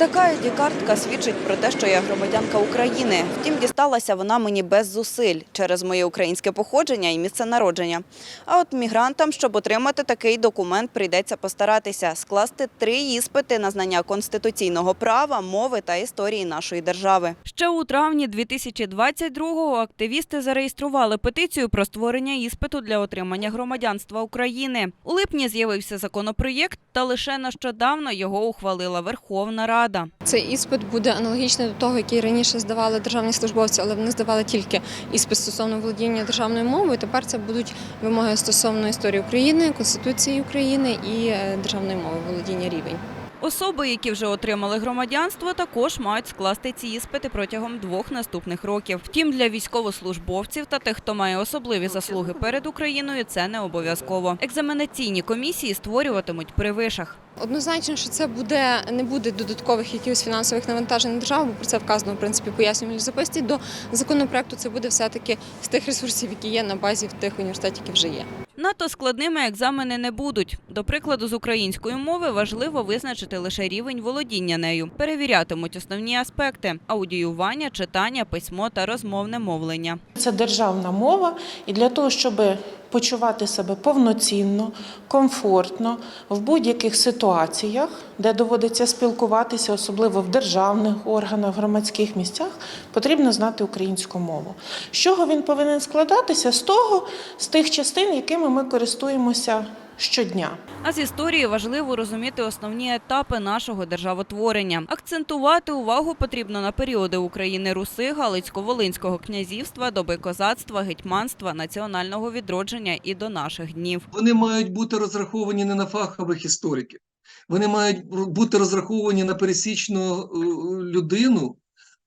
Така ID-картка свідчить про те, що я громадянка України. Втім, дісталася вона мені без зусиль через моє українське походження і місце народження. А от мігрантам, щоб отримати такий документ, прийдеться постаратися скласти три іспити на знання конституційного права, мови та історії нашої держави. Ще у травні 2022-го активісти зареєстрували петицію про створення іспиту для отримання громадянства України. У липні з'явився законопроєкт, та лише нещодавно його ухвалила Верховна Рада. Цей іспит буде аналогічний до того, який раніше здавали державні службовці, але вони здавали тільки іспит стосовно володіння державною мовою. Тепер це будуть вимоги стосовно історії України, Конституції України і е, державної мови володіння рівень. Особи, які вже отримали громадянство, також мають скласти ці іспити протягом двох наступних років. Втім, для військовослужбовців та тих, хто має особливі заслуги перед Україною, це не обов'язково. Екзаменаційні комісії створюватимуть при вишах. Однозначно, що це буде не буде додаткових якихось фінансових навантажень на державу. бо Про це вказано в принципі пояснювальній записці. До законопроекту це буде все таки з тих ресурсів, які є на базі в тих університетів, які вже є. Надто складними екзамени не будуть. До прикладу, з української мови важливо визначити лише рівень володіння нею. Перевірятимуть основні аспекти аудіювання, читання, письмо та розмовне мовлення. Це державна мова, і для того, щоб почувати себе повноцінно, комфортно в будь-яких ситуаціях, де доводиться спілкуватися, особливо в державних органах, громадських місцях, потрібно знати українську мову. З чого він повинен складатися? З того, з тих частин, якими ми користуємося щодня. А з історії важливо розуміти основні етапи нашого державотворення. Акцентувати увагу потрібно на періоди України Руси, Галицько-Волинського князівства, доби козацтва, гетьманства, національного відродження і до наших днів. Вони мають бути розраховані не на фахових істориків. Вони мають бути розраховані на пересічну е, людину,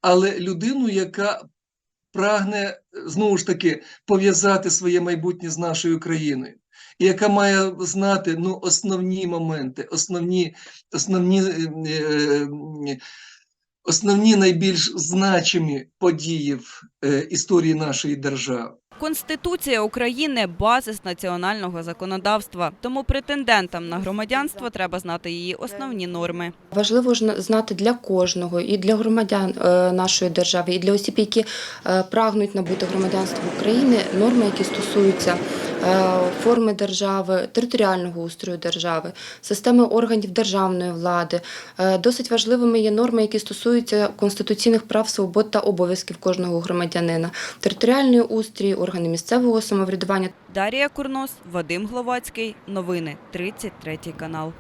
але людину, яка прагне знову ж таки пов'язати своє майбутнє з нашою країною, яка має знати ну, основні моменти, основні, основні, е, е, основні найбільш значимі події в е, історії нашої держави. Конституція України базис національного законодавства. Тому претендентам на громадянство треба знати її основні норми. Важливо знати для кожного, і для громадян е, нашої держави, і для осіб, які е, прагнуть набути громадянство України, норми, які стосуються е, форми держави, територіального устрою держави, системи органів державної влади. Досить важливими є норми, які стосуються конституційних прав, свобод та обов'язків кожного громадянина, територіальний устрій, органи місцевого самоврядування Дарія Курнос, Вадим Гловацький. Новини 33 канал.